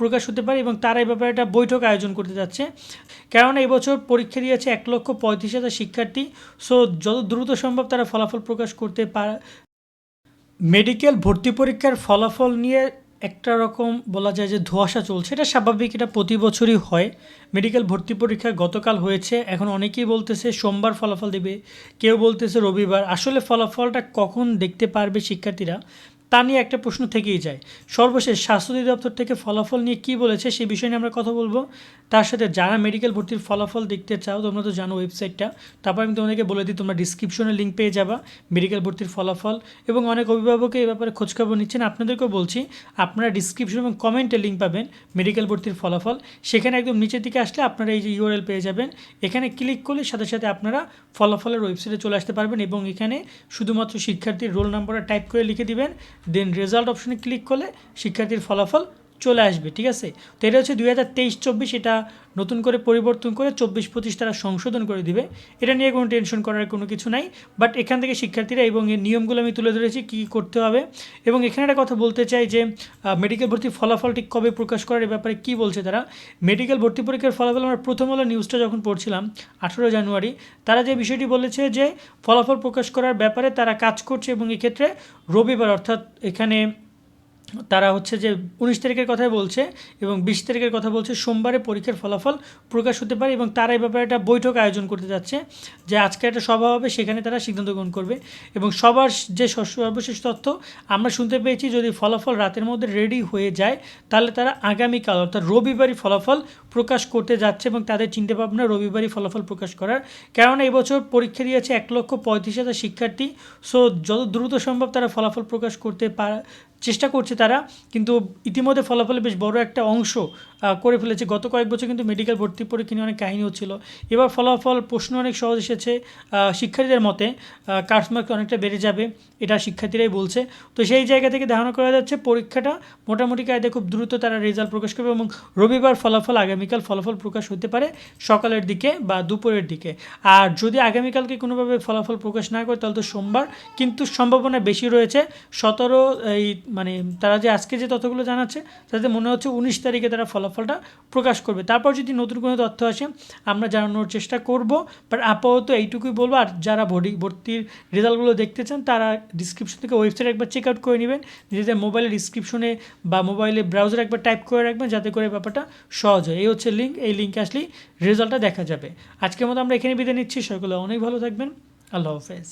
প্রকাশ হতে পারে এবং তারা এই ব্যাপারে একটা বৈঠক আয়োজন করতে যাচ্ছে। কেননা এবছর পরীক্ষা দিয়েছে এক লক্ষ পঁয়ত্রিশ হাজার শিক্ষার্থী। সো যত দ্রুত সম্ভব তারা ফলাফল প্রকাশ করতে পারে মেডিকেল ভর্তি পরীক্ষার ফলাফল নিয়ে একটা রকম বলা যায় যে ধোঁয়াশা চলছে। এটা স্বাভাবিক, এটা প্রতি বছরই হয়। মেডিকেল ভর্তি পরীক্ষা গতকাল হয়েছে, এখন অনেকেই বলতেছে সোমবার ফলাফল দেবে, কেউ বলতেছে রবিবার। আসলে ফলাফলটা কখন দেখতে পারবে শিক্ষার্থীরা? তা নিয়ে একটা প্রশ্ন থেকেই যায়। সর্বশেষ স্বাস্থ্য অধিদপ্তর থেকে ফলাফল নিয়ে কী বলেছে সেই বিষয় নিয়ে আমরা কথা বলব। তার সাথে যারা মেডিকেল ভর্তির ফলাফল দেখতে চাও, তোমরা তো জানো ওয়েবসাইটটা তারপর আমি তোমাদেরকে বলে দিই, তোমরা ডিসক্রিপশনে লিঙ্ক পেয়ে যাবা মেডিকেল ভর্তির ফলাফল। এবং অনেক অভিভাবকে এই ব্যাপারে খোঁজখবর নিচ্ছেন। আপনাদেরকেও বলছি, আপনারা ডিসক্রিপশন এবং কমেন্টে লিঙ্ক পাবেন মেডিকেল ভর্তির ফলাফল। সেখানে একদম নিচের দিকে আসলে আপনারা এই যে ইউআরএল পেয়ে যাবেন। এখানে ক্লিক করলে সাথে সাথে আপনারা ফলাফলের ওয়েবসাইটে চলে আসতে পারবেন এবং এখানে শুধুমাত্র শিক্ষার্থীর রোল নাম্বারটা টাইপ করে লিখে দিবেন। দেন রেজাল্ট অপশনে ক্লিক করলে শিক্ষার্থীর ফলাফল চলে আসবে, ঠিক আছে? তো এটা হচ্ছে দুই হাজার তেইশ, চব্বিশ, এটা নতুন করে পরিবর্তন করে চব্বিশ পঁচিশ তারা সংশোধন করে দিবে। এটা নিয়ে কোনো টেনশন করার কোনো কিছু নাই বাট এখান থেকে শিক্ষার্থীরা এবং এর নিয়মগুলো আমি তুলে ধরেছি কী করতে হবে। এবং এখানে একটা কথা বলতে চাই যে মেডিকেল ভর্তির ফলাফল ঠিক কবে প্রকাশ করার এ ব্যাপারে কী বলছে তারা? মেডিকেল ভর্তি পরীক্ষার ফলাফল আমরা প্রথম হলো নিউজটা যখন পড়ছিলাম আঠেরো জানুয়ারি, তারা যে বিষয়টি বলেছে যে, ফলাফল প্রকাশ করার ব্যাপারে তারা কাজ করছে এবং এক্ষেত্রে রবিবার, অর্থাৎ এখানে তারা হচ্ছে যে উনিশ তারিখের কথাই বলছে এবং বিশ তারিখের কথা বলছে সোমবারে পরীক্ষার ফলাফল প্রকাশ হতে পারে এবং তারা এই ব্যাপারে একটা বৈঠক আয়োজন করতে যাচ্ছে যে আজকে একটা সভা হবে, সেখানে তারা সিদ্ধান্ত গ্রহণ করবে এবং সবার যে সর্বশেষ তথ্য আমরা শুনতে পেয়েছি যদি ফলাফল রাতের মধ্যে রেডি হয়ে যায়, তাহলে তারা আগামীকাল অর্থাৎ রবিবারই ফলাফল প্রকাশ করতে যাচ্ছে এবং তাদের চিন্তা ভাবনা রবিবারই ফলাফল প্রকাশ করার। কেননা এবছর পরীক্ষা দিয়েছে এক লক্ষ পঁয়ত্রিশ হাজার শিক্ষার্থী, সো যত দ্রুত সম্ভব তারা ফলাফল প্রকাশ করতে পারে চেষ্টা করছে তারা, কিন্তু ইতিমধ্যে ফলাফলে বেশ বড় একটা অংশ করে ফেলেছে। গত কয়েক বছর কিন্তু মেডিকেল ভর্তি পরীক্ষা নিয়ে অনেক কাহিনী হচ্ছিল। এবার ফলাফল, প্রশ্ন অনেক সহজ এসেছে শিক্ষার্থীদের মতে কার্স মার্ক অনেকটা বেড়ে যাবে, এটা শিক্ষার্থীরাই বলছে। তো সেই জায়গা থেকে ধারণা করা যাচ্ছে, পরীক্ষাটা মোটামুটি কায়দে খুব দ্রুত তারা রেজাল্ট প্রকাশ করবে এবং রবিবার ফলাফল, আগামীকাল ফলাফল প্রকাশ হতে পারে সকালের দিকে বা দুপুরের দিকে। আর যদি আগামীকালকে কোনোভাবে ফলাফল প্রকাশ না করে, তাহলে তো সোমবার, কিন্তু সম্ভাবনা বেশি রয়েছে। সতেরো, এই মানে তারা যে আজকে যে তথ্যগুলো জানাচ্ছে, তাতে মনে হচ্ছে উনিশ তারিখে তারা ফলাফলটা প্রকাশ করবে। তারপর যদি নতুন কোনো তথ্য আসে, আমরা জানানোর চেষ্টা করব বাট আপাতত এইটুকুই বলব, আর যারা ভর্তি, ভর্তির রেজাল্টগুলো দেখতে চান, তারা ডিসক্রিপশন থেকে ওয়েবসাইট একবার চেক আউট করে নেবেন। নিজেদের মোবাইলের ডিসক্রিপশনে বা মোবাইলে ব্রাউজার একবার টাইপ করে রাখবেন, যাতে করে ব্যাপারটা সহজ হয়। এই হচ্ছে লিঙ্ক এই লিঙ্কে আসলেই রেজাল্টটা দেখা যাবে। আজকের মতো আমরা এখানে বিদায় নিচ্ছি। সকলে অনেক ভালো থাকবেন। আল্লাহ হাফেজ।